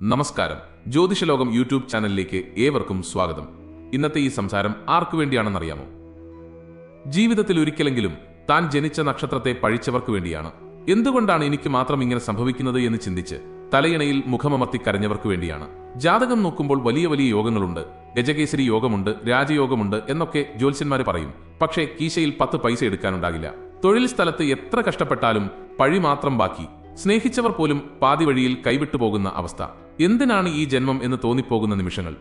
നമസ്കാരം. ജ്യോതിഷലോകം യൂട്യൂബ് ചാനലിലേക്ക് ഏവർക്കും സ്വാഗതം. ഇന്നത്തെ ഈ സംസാരം ആർക്കു വേണ്ടിയാണെന്നറിയാമോ? ജീവിതത്തിൽ ഒരിക്കലെങ്കിലും താൻ ജനിച്ച നക്ഷത്രത്തെ പഴിച്ചവർക്ക് വേണ്ടിയാണ്. എന്തുകൊണ്ടാണ് എനിക്ക് മാത്രം ഇങ്ങനെ സംഭവിക്കുന്നത് എന്ന് ചിന്തിച്ച് തലയിണയിൽ മുഖമമർത്തി കരഞ്ഞവർക്ക് വേണ്ടിയാണ്. ജാതകം നോക്കുമ്പോൾ വലിയ വലിയ യോഗങ്ങളുണ്ട്. ഗജകേസരി യോഗമുണ്ട് രാജയോഗമുണ്ട് എന്നൊക്കെ ജ്യോത്സ്യന്മാർ പറയും. പക്ഷേ കീശയിൽ പത്ത് പൈസ എടുക്കാനുണ്ടാകില്ല. തൊഴിൽ സ്ഥലത്ത് എത്ര കഷ്ടപ്പെട്ടാലും പഴി മാത്രം ബാക്കി. സ്നേഹിച്ചവർ പോലും പാതി വഴിയിൽ കൈവിട്ടു പോകുന്ന അവസ്ഥ. എന്തിനാണ് ഈ ജന്മം എന്ന് തോന്നിപ്പോകുന്ന നിമിഷങ്ങൾ?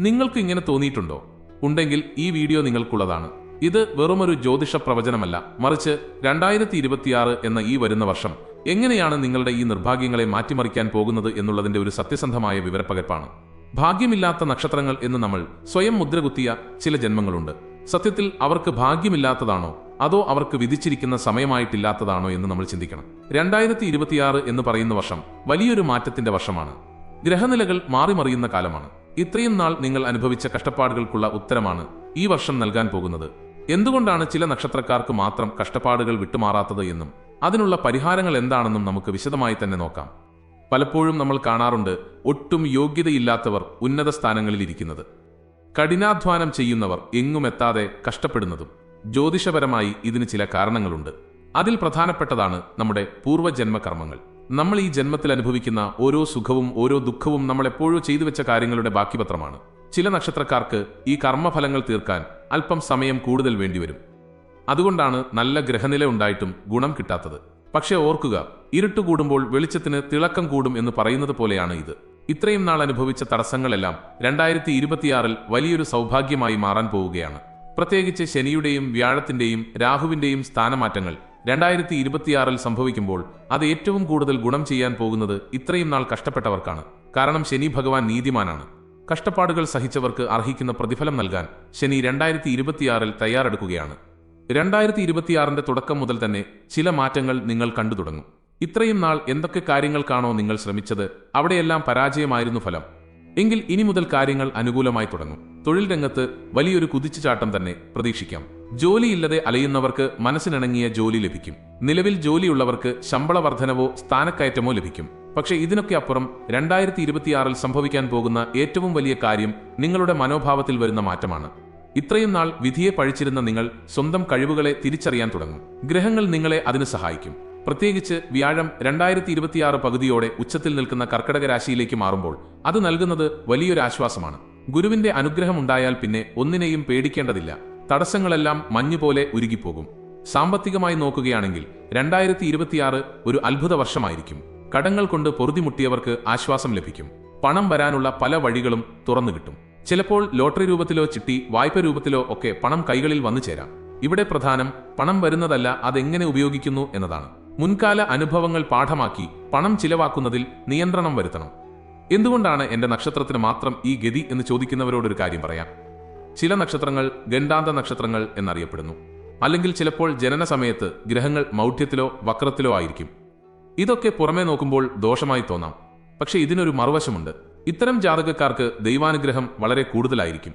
നിങ്ങൾക്ക് ഇങ്ങനെ തോന്നിയിട്ടുണ്ടോ? ഉണ്ടെങ്കിൽ ഈ വീഡിയോ നിങ്ങൾക്കുള്ളതാണ്. ഇത് വെറുമൊരു ജ്യോതിഷ പ്രവചനമല്ല. മറിച്ച് രണ്ടായിരത്തി ഇരുപത്തിയാറ് എന്ന ഈ വരുന്ന വർഷം എങ്ങനെയാണ് നിങ്ങളുടെ ഈ നിർഭാഗ്യങ്ങളെ മാറ്റിമറിക്കാൻ പോകുന്നത് എന്നുള്ളതിന്റെ ഒരു സത്യസന്ധമായ വിവരപ്പകർപ്പാണ്. ഭാഗ്യമില്ലാത്ത നക്ഷത്രങ്ങൾ എന്ന് നമ്മൾ സ്വയം മുദ്രകുത്തിയ ചില ജന്മങ്ങളുണ്ട്. സത്യത്തിൽ അവർക്ക് ഭാഗ്യമില്ലാത്തതാണോ? അതോ അവർക്ക് വിധിച്ചിരിക്കുന്ന സമയമായിട്ടില്ലാത്തതാണോ എന്ന് നമ്മൾ ചിന്തിക്കണം. രണ്ടായിരത്തി ഇരുപത്തിയാറ് എന്ന് പറയുന്ന വർഷം വലിയൊരു മാറ്റത്തിന്റെ വർഷമാണ്. ഗ്രഹനിലകൾ മാറിമറിയുന്ന കാലമാണ്. ഇത്രയും നാൾ നിങ്ങൾ അനുഭവിച്ച കഷ്ടപ്പാടുകൾക്കുള്ള ഉത്തരമാണ് ഈ വർഷം നൽകാൻ പോകുന്നത്. എന്തുകൊണ്ടാണ് ചില നക്ഷത്രക്കാർക്ക് മാത്രം കഷ്ടപ്പാടുകൾ വിട്ടുമാറാത്തത് എന്നും അതിനുള്ള പരിഹാരങ്ങൾ എന്താണെന്നും നമുക്ക് വിശദമായി തന്നെ നോക്കാം. പലപ്പോഴും നമ്മൾ കാണാറുണ്ട് ഒട്ടും യോഗ്യതയില്ലാത്തവർ ഉന്നത സ്ഥാനങ്ങളിൽ ഇരിക്കുന്നത്. കഠിനാധ്വാനം ചെയ്യുന്നവർ എങ്ങും എത്താതെ കഷ്ടപ്പെടുന്നതും ജ്യോതിഷപരമായി ഇതിന് ചില കാരണങ്ങളുണ്ട്. അതിൽ പ്രധാനപ്പെട്ടതാണ് നമ്മുടെ പൂർവജന്മകർമ്മങ്ങൾ. കർമ്മങ്ങൾ നമ്മൾ ഈ ജന്മത്തിൽ അനുഭവിക്കുന്ന ഓരോ സുഖവും ഓരോ ദുഃഖവും നമ്മൾ എപ്പോഴോ ചെയ്തു വെച്ച കാര്യങ്ങളുടെ ബാക്കിപത്രമാണ്. ചില നക്ഷത്രക്കാർക്ക് ഈ കർമ്മഫലങ്ങൾ തീർക്കാൻ അല്പം സമയം കൂടുതൽ വേണ്ടിവരും. അതുകൊണ്ടാണ് നല്ല ഗ്രഹനില ഉണ്ടായിട്ടും ഗുണം കിട്ടാത്തത്. പക്ഷേ ഓർക്കുക ഇരുട്ട് കൂടുമ്പോൾ വെളിച്ചത്തിന് തിളക്കം കൂടും എന്ന് പറയുന്നത് പോലെയാണ് ഇത്. ഇത്രയും നാൾ അനുഭവിച്ച തടസ്സങ്ങളെല്ലാം രണ്ടായിരത്തി ഇരുപത്തിയാറിൽ വലിയൊരു സൗഭാഗ്യമായി മാറാൻ പോവുകയാണ്. പ്രത്യേകിച്ച് ശനിയുടെയും വ്യാഴത്തിന്റെയും രാഹുവിന്റെയും സ്ഥാനമാറ്റങ്ങൾ രണ്ടായിരത്തി ഇരുപത്തിയാറിൽ സംഭവിക്കുമ്പോൾ അത് ഏറ്റവും കൂടുതൽ ഗുണം ചെയ്യാൻ പോകുന്നത് ഇത്രയും നാൾ കഷ്ടപ്പെട്ടവർക്കാണ്. കാരണം ശനി ഭഗവാൻ നീതിമാനാണ്. കഷ്ടപ്പാടുകൾ സഹിച്ചവർക്ക് അർഹിക്കുന്ന പ്രതിഫലം നൽകാൻ ശനി രണ്ടായിരത്തി ഇരുപത്തിയാറിൽ തയ്യാറെടുക്കുകയാണ്. രണ്ടായിരത്തി ഇരുപത്തിയാറിന്റെ തുടക്കം മുതൽ തന്നെ ചില മാറ്റങ്ങൾ നിങ്ങൾ കണ്ടു തുടങ്ങും. ഇത്രയും നാൾ എന്തൊക്കെ കാര്യങ്ങൾക്കാണോ നിങ്ങൾ ശ്രമിച്ചത് അവിടെയെല്ലാം പരാജയമായിരുന്നു ഫലം. എങ്കിൽ ഇനി മുതൽ കാര്യങ്ങൾ അനുകൂലമായി തുടങ്ങും. തൊഴിൽ രംഗത്ത് വലിയൊരു കുതിച്ചുചാട്ടം തന്നെ പ്രതീക്ഷിക്കാം. ജോലിയില്ലതെ അലയുന്നവർക്ക് മനസ്സിനിണങ്ങിയ ജോലി ലഭിക്കും. നിലവിൽ ജോലിയുള്ളവർക്ക് ശമ്പള വർധനവോ സ്ഥാനക്കയറ്റമോ ലഭിക്കും. പക്ഷേ ഇതിനൊക്കെ അപ്പുറം രണ്ടായിരത്തി ഇരുപത്തിയാറിൽ സംഭവിക്കാൻ പോകുന്ന ഏറ്റവും വലിയ കാര്യം നിങ്ങളുടെ മനോഭാവത്തിൽ വരുന്ന മാറ്റമാണ്. ഇത്രയും നാൾ വിധിയെ പഴിച്ചിരുന്ന നിങ്ങൾ സ്വന്തം കഴിവുകളെ തിരിച്ചറിയാൻ തുടങ്ങും. ഗ്രഹങ്ങൾ നിങ്ങളെ അതിന് സഹായിക്കും. പ്രത്യേകിച്ച് വ്യാഴം രണ്ടായിരത്തി ഇരുപത്തിയാറ് പകുതിയോടെ ഉച്ചത്തിൽ നിൽക്കുന്ന കർക്കടക രാശിയിലേക്ക് മാറുമ്പോൾ അത് നൽകുന്നത് വലിയൊരു ആശ്വാസമാണ്. ഗുരുവിന്റെ അനുഗ്രഹം ഉണ്ടായാൽ പിന്നെ ഒന്നിനെയും പേടിക്കേണ്ടതില്ല. തടസ്സങ്ങളെല്ലാം മഞ്ഞുപോലെ ഉരുകിപ്പോകും. സാമ്പത്തികമായി നോക്കുകയാണെങ്കിൽ രണ്ടായിരത്തി ഇരുപത്തിയാറ് ഒരു അത്ഭുത വർഷമായിരിക്കും. കടങ്ങൾ കൊണ്ട് പൊറുതിമുട്ടിയവർക്ക് ആശ്വാസം ലഭിക്കും. പണം വരാനുള്ള പല വഴികളും തുറന്നു കിട്ടും. ചിലപ്പോൾ ലോട്ടറി രൂപത്തിലോ ചിട്ടി വായ്പ രൂപത്തിലോ ഒക്കെ പണം കൈകളിൽ വന്നു ചേരാം. ഇവിടെ പ്രധാനം പണം വരുന്നതല്ല അതെങ്ങനെ ഉപയോഗിക്കുന്നു എന്നതാണ്. മുൻകാല അനുഭവങ്ങൾ പാഠമാക്കി പണം ചിലവാക്കുന്നതിൽ നിയന്ത്രണം വരുത്തണം. എന്തുകൊണ്ടാണ് എന്റെ നക്ഷത്രത്തിന് മാത്രം ഈ ഗതി എന്ന് ചോദിക്കുന്നവരോടൊരു കാര്യം പറയാം. ചില നക്ഷത്രങ്ങൾ ഗണ്ടാന്ത നക്ഷത്രങ്ങൾ എന്നറിയപ്പെടുന്നു. അല്ലെങ്കിൽ ചിലപ്പോൾ ജനന സമയത്ത് ഗ്രഹങ്ങൾ മൗഢ്യത്തിലോ വക്രത്തിലോ ആയിരിക്കും. ഇതൊക്കെ പുറമേ നോക്കുമ്പോൾ ദോഷമായി തോന്നാം. പക്ഷെ ഇതിനൊരു മറുവശമുണ്ട്. ഇത്തരം ജാതകക്കാർക്ക് ദൈവാനുഗ്രഹം വളരെ കൂടുതലായിരിക്കും.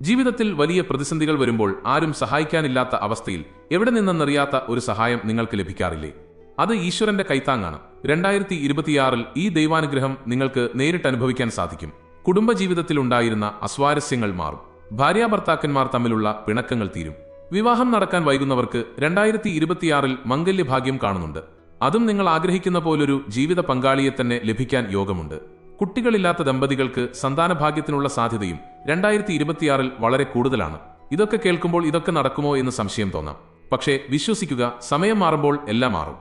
ജീവിതത്തിൽ വലിയ പ്രതിസന്ധികൾ വരുമ്പോൾ ആരും സഹായിക്കാനില്ലാത്ത അവസ്ഥയിൽ എവിടെ നിന്നെന്നറിയാത്ത ഒരു സഹായം നിങ്ങൾക്ക് ലഭിക്കാറില്ലേ? അത് ഈശ്വരന്റെ കൈത്താങ്ങാണ്. രണ്ടായിരത്തി ഇരുപത്തിയാറിൽ ഈ ദൈവാനുഗ്രഹം നിങ്ങൾക്ക് നേരിട്ട് അനുഭവിക്കാൻ സാധിക്കും. കുടുംബജീവിതത്തിൽ ഉണ്ടായിരുന്ന അസ്വാരസ്യങ്ങൾ മാറും. ഭാര്യാഭർത്താക്കന്മാർ തമ്മിലുള്ള പിണക്കങ്ങൾ തീരും. വിവാഹം നടക്കാൻ വൈകുന്നവർക്ക് രണ്ടായിരത്തി ഇരുപത്തിയാറിൽ മംഗല്യഭാഗ്യം കാണുന്നുണ്ട്. അതും നിങ്ങൾ ആഗ്രഹിക്കുന്ന പോലൊരു ജീവിത പങ്കാളിയെ തന്നെ ലഭിക്കാൻ യോഗമുണ്ട്. കുട്ടികളില്ലാത്ത ദമ്പതികൾക്ക് സന്താനഭാഗ്യത്തിനുള്ള സാധ്യതയും രണ്ടായിരത്തി ഇരുപത്തിയാറിൽ വളരെ കൂടുതലാണ്. ഇതൊക്കെ കേൾക്കുമ്പോൾ ഇതൊക്കെ നടക്കുമോ എന്ന് സംശയം തോന്നാം. പക്ഷേ വിശ്വസിക്കുക സമയം മാറുമ്പോൾ എല്ലാം മാറും.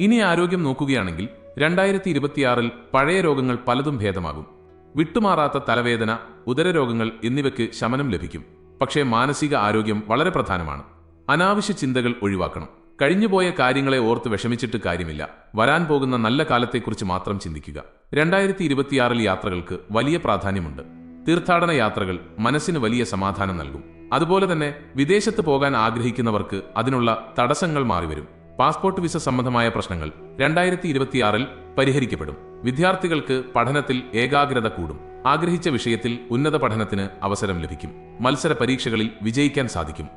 ഇനി ആരോഗ്യം നോക്കുകയാണെങ്കിൽ രണ്ടായിരത്തി ഇരുപത്തിയാറിൽ പഴയ രോഗങ്ങൾ പലതും ഭേദമാകും. വിട്ടുമാറാത്ത തലവേദന ഉദരരോഗങ്ങൾ എന്നിവയ്ക്ക് ശമനം ലഭിക്കും. പക്ഷേ മാനസിക ആരോഗ്യം വളരെ പ്രധാനമാണ്. അനാവശ്യ ചിന്തകൾ ഒഴിവാക്കണം. കഴിഞ്ഞുപോയ കാര്യങ്ങളെ ഓർത്ത് വിഷമിച്ചിട്ട് കാര്യമില്ല. വരാൻ പോകുന്ന നല്ല കാലത്തെക്കുറിച്ച് മാത്രം ചിന്തിക്കുക. രണ്ടായിരത്തി ഇരുപത്തിയാറിൽ യാത്രകൾക്ക് വലിയ പ്രാധാന്യമുണ്ട്. തീർത്ഥാടന യാത്രകൾ മനസ്സിന് വലിയ സമാധാനം നൽകും. അതുപോലെ തന്നെ വിദേശത്ത് പോകാൻ ആഗ്രഹിക്കുന്നവർക്ക് അതിനുള്ള തടസ്സങ്ങൾ മാറിവരും. പാസ്പോർട്ട് വിസ സംബന്ധമായ പ്രശ്നങ്ങൾ രണ്ടായിരത്തി ഇരുപത്തിയാറിൽ പരിഹരിക്കപ്പെടും. വിദ്യാർത്ഥികൾക്ക് പഠനത്തിൽ ഏകാഗ്രത കൂടും. ആഗ്രഹിച്ച വിഷയത്തിൽ ഉന്നത പഠനത്തിന് അവസരം ലഭിക്കും. മത്സര പരീക്ഷകളിൽ വിജയിക്കാൻ സാധിക്കും.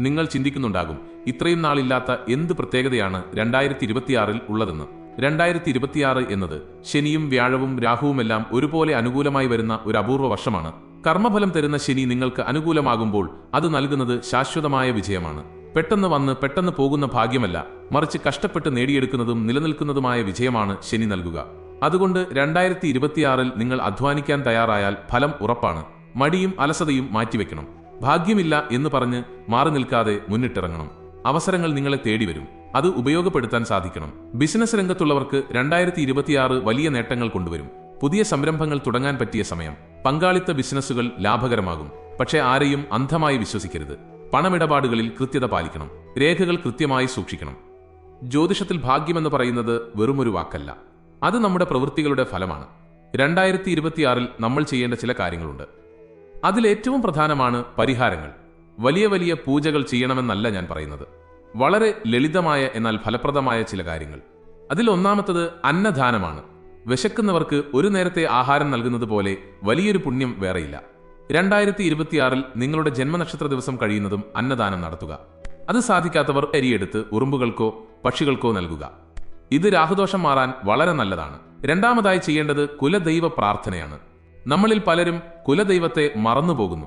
നിങ്ങൾ ചിന്തിക്കുന്നുണ്ടാകും ഇത്രയും നാളില്ലാത്ത എന്ത് പ്രത്യേകതയാണ് രണ്ടായിരത്തി ഇരുപത്തിയാറിൽ ഉള്ളതെന്ന്. രണ്ടായിരത്തി ഇരുപത്തിയാറ് എന്നത് ശനിയും വ്യാഴവും രാഹുവുമെല്ലാം ഒരുപോലെ അനുകൂലമായി വരുന്ന ഒരു അപൂർവ വർഷമാണ്. കർമ്മഫലം തരുന്ന ശനി നിങ്ങൾക്ക് അനുകൂലമാകുമ്പോൾ അത് നൽകുന്നത് ശാശ്വതമായ വിജയമാണ്. പെട്ടെന്ന് വന്ന് പെട്ടെന്ന് പോകുന്ന ഭാഗ്യമല്ല മറിച്ച് കഷ്ടപ്പെട്ട് നേടിയെടുക്കുന്നതും നിലനിൽക്കുന്നതുമായ വിജയമാണ് ശനി നൽകുക. അതുകൊണ്ട് രണ്ടായിരത്തി ഇരുപത്തിയാറിൽ നിങ്ങൾ അധ്വാനിക്കാൻ തയ്യാറായാൽ ഫലം ഉറപ്പാണ്. മടിയും അലസതയും മാറ്റിവെക്കണം. ഭാഗ്യമില്ല എന്ന് പറഞ്ഞ് മാറി നിൽക്കാതെ മുന്നിട്ടിറങ്ങണം. അവസരങ്ങൾ നിങ്ങളെ തേടി വരും അത് ഉപയോഗപ്പെടുത്താൻ സാധിക്കണം. ബിസിനസ് രംഗത്തുള്ളവർക്ക് രണ്ടായിരത്തി ഇരുപത്തിയാറ് വലിയ നേട്ടങ്ങൾ കൊണ്ടുവരും. പുതിയ സംരംഭങ്ങൾ തുടങ്ങാൻ പറ്റിയ സമയം. പങ്കാളിത്ത ബിസിനസ്സുകൾ ലാഭകരമാകും. പക്ഷേ ആരെയും അന്ധമായി വിശ്വസിക്കരുത്. പണമിടപാടുകളിൽ കൃത്യത പാലിക്കണം. രേഖകൾ കൃത്യമായി സൂക്ഷിക്കണം. ജ്യോതിഷത്തിൽ ഭാഗ്യമെന്ന് പറയുന്നത് വെറുമൊരു വാക്കല്ല. അത് നമ്മുടെ പ്രവൃത്തികളുടെ ഫലമാണ്. രണ്ടായിരത്തി ഇരുപത്തിയാറിൽ നമ്മൾ ചെയ്യേണ്ട ചില കാര്യങ്ങളുണ്ട്. അതിലേറ്റവും പ്രധാനമാണ് പരിഹാരങ്ങൾ. വലിയ വലിയ പൂജകൾ ചെയ്യണമെന്നല്ല ഞാൻ പറയുന്നത്. വളരെ ലളിതമായ എന്നാൽ ഫലപ്രദമായ ചില കാര്യങ്ങൾ. അതിൽ ഒന്നാമത്തത് അന്നദാനമാണ്. വിശക്കുന്നവർക്ക് ഒരു നേരത്തെ ആഹാരം നൽകുന്നത് പോലെ വലിയൊരു പുണ്യം വേറെയില്ല. രണ്ടായിരത്തി ഇരുപത്തിയാറിൽ നിങ്ങളുടെ ജന്മനക്ഷത്ര ദിവസം കഴിയുന്നതും അന്നദാനം നടത്തുക. അത് സാധിക്കാത്തവർ അരിയെടുത്ത് ഉറുമ്പുകൾക്കോ പക്ഷികൾക്കോ നൽകുക. ഇത് രാഹുദോഷം മാറാൻ വളരെ നല്ലതാണ്. രണ്ടാമതായി ചെയ്യേണ്ടത് കുലദൈവ പ്രാർത്ഥനയാണ്. നമ്മളിൽ പലരും കുലദൈവത്തെ മറന്നുപോകുന്നു.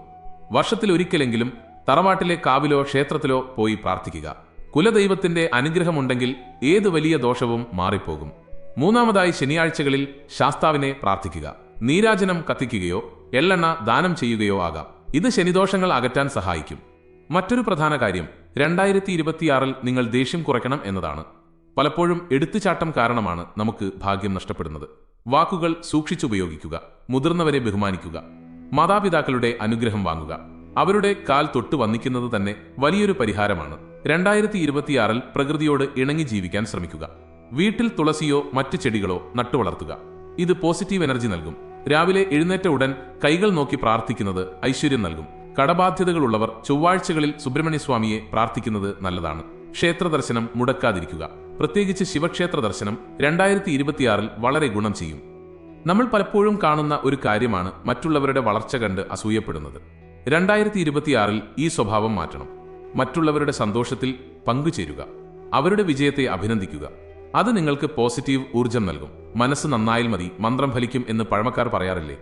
വർഷത്തിൽ ഒരിക്കലെങ്കിലും തറവാട്ടിലെ കാവിലോ ക്ഷേത്രത്തിലോ പോയി പ്രാർത്ഥിക്കുക. കുലദൈവത്തിന്റെ അനുഗ്രഹമുണ്ടെങ്കിൽ ഏത് വലിയ ദോഷവും മാറിപ്പോകും. മൂന്നാമതായി ശനിയാഴ്ചകളിൽ ശാസ്താവിനെ പ്രാർത്ഥിക്കുക. നീരാജനം കത്തിക്കുകയോ എള്ളെണ്ണ ദാനം ചെയ്യുകയോ ആകാം. ഇത് ശനിദോഷങ്ങൾ അകറ്റാൻ സഹായിക്കും. മറ്റൊരു പ്രധാന കാര്യം രണ്ടായിരത്തി ഇരുപത്തിയാറിൽ നിങ്ങൾ ദേഷ്യം കുറയ്ക്കണം എന്നതാണ്. പലപ്പോഴും എടുത്തുചാട്ടം കാരണമാണ് നമുക്ക് ഭാഗ്യം നഷ്ടപ്പെടുന്നത്. വാക്കുകൾ സൂക്ഷിച്ചുപയോഗിക്കുക മുതിർന്നവരെ ബഹുമാനിക്കുക മാതാപിതാക്കളുടെ അനുഗ്രഹം വാങ്ങുക. അവരുടെ കാൽ തൊട്ട് വന്നിക്കുന്നത് തന്നെ വലിയൊരു പരിഹാരമാണ്. രണ്ടായിരത്തി ഇരുപത്തിയാറിൽ പ്രകൃതിയോട് ഇണങ്ങി ജീവിക്കാൻ ശ്രമിക്കുക. വീട്ടിൽ തുളസിയോ മറ്റ് ചെടികളോ നട്ടുവളർത്തുക. ഇത് പോസിറ്റീവ് എനർജി നൽകും. രാവിലെ എഴുന്നേറ്റ ഉടൻ കൈകൾ നോക്കി പ്രാർത്ഥിക്കുന്നത് ഐശ്വര്യം നൽകും. കടബാധ്യതകളുള്ളവർ ചൊവ്വാഴ്ചകളിൽ സുബ്രഹ്മണ്യ സ്വാമിയെ പ്രാർത്ഥിക്കുന്നത് നല്ലതാണ്. ക്ഷേത്ര ദർശനം മുടക്കാതിരിക്കുക. പ്രത്യേകിച്ച് ശിവക്ഷേത്ര ദർശനം രണ്ടായിരത്തി ഇരുപത്തിയാറിൽ വളരെ ഗുണം ചെയ്യും. നമ്മൾ പലപ്പോഴും കാണുന്ന ഒരു കാര്യമാണ് മറ്റുള്ളവരുടെ വളർച്ച കണ്ട് അസൂയപ്പെടുന്നത്. രണ്ടായിരത്തി ഇരുപത്തിയാറിൽ ഈ സ്വഭാവം മാറ്റണം. മറ്റുള്ളവരുടെ സന്തോഷത്തിൽ പങ്കുചേരുക. അവരുടെ വിജയത്തെ അഭിനന്ദിക്കുക. അത് നിങ്ങൾക്ക് പോസിറ്റീവ് ഊർജം നൽകും. മനസ്സ് നന്നായാൽ മതി മന്ത്രം ഫലിക്കും എന്ന് പഴമക്കാർ പറയാറില്ലേ?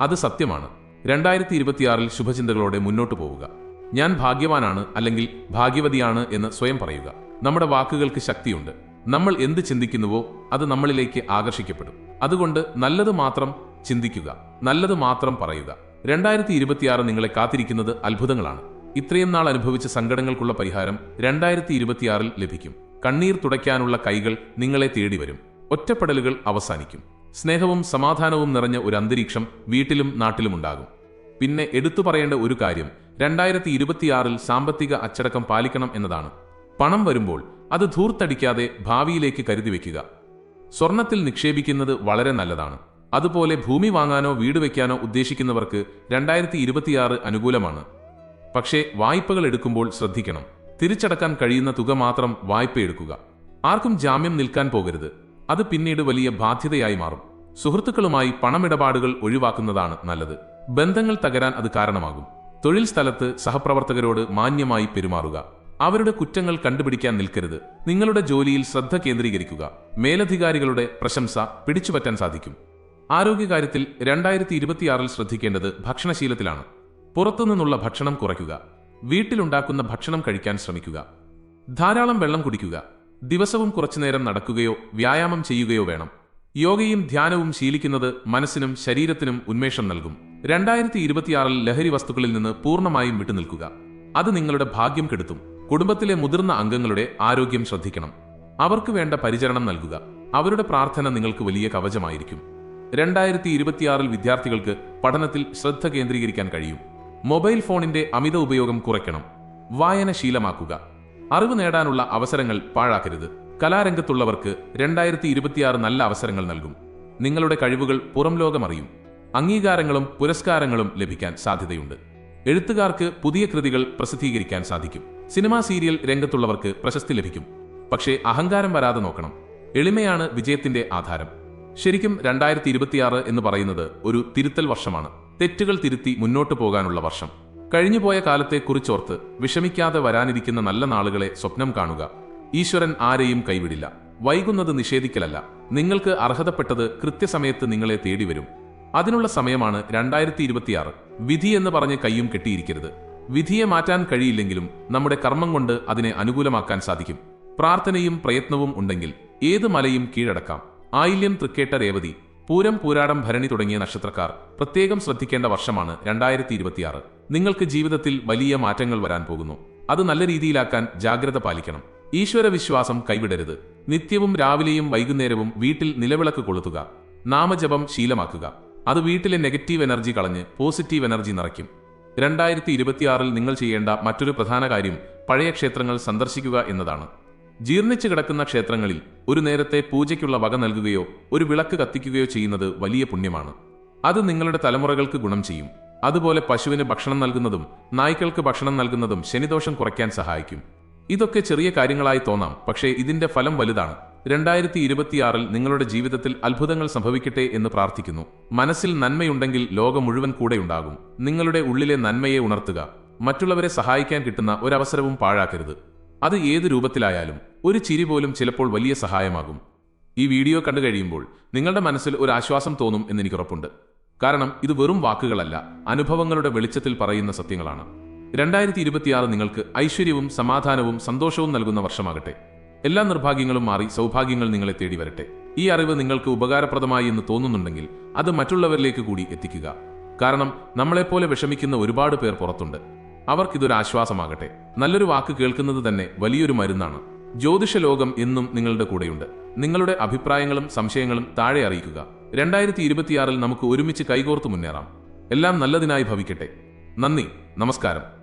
അത് സത്യമാണ്. രണ്ടായിരത്തി ഇരുപത്തിയാറിൽ ശുഭചിന്തകളോടെ മുന്നോട്ട് പോവുക. ഞാൻ ഭാഗ്യവാനാണ് അല്ലെങ്കിൽ ഭാഗ്യവതിയാണ് എന്ന് സ്വയം പറയുക. നമ്മുടെ വാക്കുകൾക്ക് ശക്തിയുണ്ട്. നമ്മൾ എന്ത് ചിന്തിക്കുന്നുവോ അത് നമ്മളിലേക്ക് ആകർഷിക്കപ്പെടും. അതുകൊണ്ട് നല്ലത് മാത്രം ചിന്തിക്കുക നല്ലത് മാത്രം പറയുക. രണ്ടായിരത്തി ഇരുപത്തിയാറ് നിങ്ങളെ കാത്തിരിക്കുന്നത് അത്ഭുതങ്ങളാണ്. ഇത്രയും നാൾ അനുഭവിച്ച സങ്കടങ്ങൾക്കുള്ള പരിഹാരം രണ്ടായിരത്തി ഇരുപത്തിയാറിൽ ലഭിക്കും. കണ്ണീർ തുടയ്ക്കാനുള്ള കൈകൾ നിങ്ങളെ തേടി വരും ഒറ്റപ്പെടലുകൾ അവസാനിക്കും. സ്നേഹവും സമാധാനവും നിറഞ്ഞ ഒരു അന്തരീക്ഷം വീട്ടിലും നാട്ടിലും ഉണ്ടാകും. പിന്നെ എടുത്തു പറയേണ്ട ഒരു കാര്യം രണ്ടായിരത്തി ഇരുപത്തിയാറിൽ സാമ്പത്തിക അച്ചടക്കം പാലിക്കണം എന്നതാണ്. പണം വരുമ്പോൾ അത് ധൂർത്തടിക്കാതെ ഭാവിയിലേക്ക് കരുതി വയ്ക്കുക സ്വർണത്തിൽ നിക്ഷേപിക്കുന്നത് വളരെ നല്ലതാണ്. അതുപോലെ ഭൂമി വാങ്ങാനോ വീട് വയ്ക്കാനോ ഉദ്ദേശിക്കുന്നവർക്ക് രണ്ടായിരത്തി ഇരുപത്തിയാറ് അനുകൂലമാണ്. പക്ഷേ വായ്പകൾ എടുക്കുമ്പോൾ ശ്രദ്ധിക്കണം. തിരിച്ചടക്കാൻ കഴിയുന്ന തുക മാത്രം വായ്പ എടുക്കുക. ആർക്കും ജാമ്യം നിൽക്കാൻ പോകരുത്. അത് പിന്നീട് വലിയ ബാധ്യതയായി മാറും. സുഹൃത്തുക്കളുമായി പണമിടപാടുകൾ ഒഴിവാക്കുന്നതാണ് നല്ലത്. ബന്ധങ്ങൾ തകരാൻ അത് കാരണമാകും. തൊഴിൽ സ്ഥലത്ത് സഹപ്രവർത്തകരോട് മാന്യമായി പെരുമാറുക. അവരുടെ കുറ്റങ്ങൾ കണ്ടുപിടിക്കാൻ നിൽക്കരുത്. നിങ്ങളുടെ ജോലിയിൽ ശ്രദ്ധ കേന്ദ്രീകരിക്കുക. മേലധികാരികളുടെ പ്രശംസ പിടിച്ചുപറ്റാൻ സാധിക്കും. ആരോഗ്യകാര്യത്തിൽ രണ്ടായിരത്തി ഇരുപത്തിയാറിൽ ശ്രദ്ധിക്കേണ്ടത് ഭക്ഷണശീലത്തിലാണ്. പുറത്തുനിന്നുള്ള ഭക്ഷണം കുറയ്ക്കുക. വീട്ടിലുണ്ടാക്കുന്ന ഭക്ഷണം കഴിക്കാൻ ശ്രമിക്കുക. ധാരാളം വെള്ളം കുടിക്കുക. ദിവസവും കുറച്ചുനേരം നടക്കുകയോ വ്യായാമം ചെയ്യുകയോ വേണം. യോഗയും ധ്യാനവും ശീലിക്കുന്നത് മനസ്സിനും ശരീരത്തിനും ഉന്മേഷം നൽകും. രണ്ടായിരത്തി ഇരുപത്തിയാറിൽ ലഹരി വസ്തുക്കളിൽ നിന്ന് പൂർണമായും വിട്ടുനിൽക്കുക. അത് നിങ്ങളുടെ ഭാഗ്യം കെടുത്തും. കുടുംബത്തിലെ മുതിർന്ന അംഗങ്ങളുടെ ആരോഗ്യം ശ്രദ്ധിക്കണം. അവർക്ക് വേണ്ട പരിചരണം നൽകുക. അവരുടെ പ്രാർത്ഥന നിങ്ങൾക്ക് വലിയ കവചമായിരിക്കും. രണ്ടായിരത്തി ഇരുപത്തിയാറിൽ വിദ്യാർത്ഥികൾക്ക് പഠനത്തിൽ ശ്രദ്ധ കേന്ദ്രീകരിക്കാൻ കഴിയും. മൊബൈൽ ഫോണിന്റെ അമിത ഉപയോഗം കുറയ്ക്കണം. വായന ശീലമാക്കുക അറിവ് നേടാനുള്ള അവസരങ്ങൾ പാഴാക്കരുത്. കലാരംഗത്തുള്ളവർക്ക് രണ്ടായിരത്തി ഇരുപത്തിയാറ് നല്ല അവസരങ്ങൾ നൽകും. നിങ്ങളുടെ കഴിവുകൾ പുറം ലോകമറിയും അംഗീകാരങ്ങളും പുരസ്കാരങ്ങളും ലഭിക്കാൻ സാധ്യതയുണ്ട്. എഴുത്തുകാർക്ക് പുതിയ കൃതികൾ പ്രസിദ്ധീകരിക്കാൻ സാധിക്കും. സിനിമാ സീരിയൽ രംഗത്തുള്ളവർക്ക് പ്രശസ്തി ലഭിക്കും. പക്ഷേ അഹങ്കാരം വരാതെ നോക്കണം. എളിമയാണ് വിജയത്തിന്റെ ആധാരം. ശരിക്കും രണ്ടായിരത്തി ഇരുപത്തിയാറ് എന്ന് പറയുന്നത് ഒരു തിരുത്തൽ വർഷമാണ്. തെറ്റുകൾ തിരുത്തി മുന്നോട്ടു പോകാനുള്ള വർഷം. കഴിഞ്ഞുപോയ കാലത്തെ കുറിച്ചോർത്ത് വിഷമിക്കാതെ വരാനിരിക്കുന്ന നല്ല നാളുകളെ സ്വപ്നം കാണുക. ഈശ്വരൻ ആരെയും കൈവിടില്ല. വൈകുന്നത് നിഷേധിക്കലല്ല. നിങ്ങൾക്ക് അർഹതപ്പെട്ടത് കൃത്യസമയത്ത് നിങ്ങളെ തേടി വരും അതിനുള്ള സമയമാണ് രണ്ടായിരത്തി ഇരുപത്തിയാറ് വിധി എന്ന് പറഞ്ഞ് കയ്യും കെട്ടിയിരിക്കരുത്. വിധിയെ മാറ്റാൻ കഴിയില്ലെങ്കിലും നമ്മുടെ കർമ്മം കൊണ്ട് അതിനെ അനുകൂലമാക്കാൻ സാധിക്കും. പ്രാർത്ഥനയും പ്രയത്നവും ഉണ്ടെങ്കിൽ ഏത് മലയും കീഴടക്കാം. ആയില്യം തൃക്കേട്ട രേവതി പൂരം പൂരാടം ഭരണി തുടങ്ങിയ നക്ഷത്രക്കാർ പ്രത്യേകം ശ്രദ്ധിക്കേണ്ട വർഷമാണ് രണ്ടായിരത്തി ഇരുപത്തിയാറ് നിങ്ങൾക്ക് ജീവിതത്തിൽ വലിയ മാറ്റങ്ങൾ വരാൻ പോകുന്നു. അത് നല്ല രീതിയിലാക്കാൻ ജാഗ്രത പാലിക്കണം. ഈശ്വര വിശ്വാസം കൈവിടരുത്. നിത്യവും രാവിലെയും വൈകുന്നേരവും വീട്ടിൽ നിലവിളക്ക് കൊളുത്തുക. നാമജപം ശീലമാക്കുക. അത് വീട്ടിലെ നെഗറ്റീവ് എനർജി കളഞ്ഞ് പോസിറ്റീവ് എനർജി നിറയ്ക്കും. രണ്ടായിരത്തി ഇരുപത്തിയാറിൽ നിങ്ങൾ ചെയ്യേണ്ട മറ്റൊരു പ്രധാന കാര്യം പഴയ ക്ഷേത്രങ്ങൾ സന്ദർശിക്കുക എന്നതാണ്. ജീർണിച്ചു കിടക്കുന്ന ക്ഷേത്രങ്ങളിൽ ഒരു നേരത്തെ പൂജയ്ക്കുള്ള വക നൽകുകയോ ഒരു വിളക്ക് കത്തിക്കുകയോ ചെയ്യുന്നത് വലിയ പുണ്യമാണ്. അത് നിങ്ങളുടെ തലമുറകൾക്ക് ഗുണം ചെയ്യും. അതുപോലെ പശുവിന് ഭക്ഷണം നൽകുന്നതും നായ്ക്കൾക്ക് ഭക്ഷണം നൽകുന്നതും ശനിദോഷം കുറയ്ക്കാൻ സഹായിക്കും. ഇതൊക്കെ ചെറിയ കാര്യങ്ങളായി തോന്നാം പക്ഷേ ഇതിന്റെ ഫലം വലുതാണ്. രണ്ടായിരത്തി ഇരുപത്തിയാറിൽ നിങ്ങളുടെ ജീവിതത്തിൽ അത്ഭുതങ്ങൾ സംഭവിക്കട്ടെ എന്ന് പ്രാർത്ഥിക്കുന്നു. മനസ്സിൽ നന്മയുണ്ടെങ്കിൽ ലോകം മുഴുവൻ കൂടെയുണ്ടാകും നിങ്ങളുടെ ഉള്ളിലെ നന്മയെ ഉണർത്തുക. മറ്റുള്ളവരെ സഹായിക്കാൻ കിട്ടുന്ന ഒരവസരവും പാഴാക്കരുത്. അത് ഏത് രൂപത്തിലായാലും ഒരു ചിരി പോലും ചിലപ്പോൾ വലിയ സഹായമാകും. ഈ വീഡിയോ കണ്ടു കഴിയുമ്പോൾ നിങ്ങളുടെ മനസ്സിൽ ഒരു ആശ്വാസം തോന്നും എന്നെനിക്ക് ഉറപ്പുണ്ട്. കാരണം ഇത് വെറും വാക്കുകളല്ല അനുഭവങ്ങളുടെ വെളിച്ചത്തിൽ പറയുന്ന സത്യങ്ങളാണ്. രണ്ടായിരത്തി ഇരുപത്തിയാറ് നിങ്ങൾക്ക് ഐശ്വര്യവും സമാധാനവും സന്തോഷവും നൽകുന്ന വർഷമാകട്ടെ. എല്ലാ നിർഭാഗ്യങ്ങളും മാറി സൗഭാഗ്യങ്ങൾ നിങ്ങളെ തേടി വരട്ടെ. ഈ അറിവ് നിങ്ങൾക്ക് ഉപകാരപ്രദമായി എന്ന് തോന്നുന്നുണ്ടെങ്കിൽ അത് മറ്റുള്ളവരിലേക്ക് കൂടി എത്തിക്കുക. കാരണം നമ്മളെപ്പോലെ വിഷമിക്കുന്ന ഒരുപാട് പേർ പുറത്തുണ്ട്. അവർക്കിതൊരു ആശ്വാസമാകട്ടെ. നല്ലൊരു വാക്ക് കേൾക്കുന്നത് തന്നെ വലിയൊരു മരുന്നാണ്. ജ്യോതിഷ ലോകം എന്നും നിങ്ങളുടെ കൂടെയുണ്ട്. നിങ്ങളുടെ അഭിപ്രായങ്ങളും സംശയങ്ങളും താഴെ അറിയിക്കുക. രണ്ടായിരത്തി ഇരുപത്തിയാറിൽ നമുക്ക് ഒരുമിച്ച് കൈകോർത്ത് മുന്നേറാം. എല്ലാം നല്ലതിനായി ഭവിക്കട്ടെ. നന്ദി. നമസ്കാരം.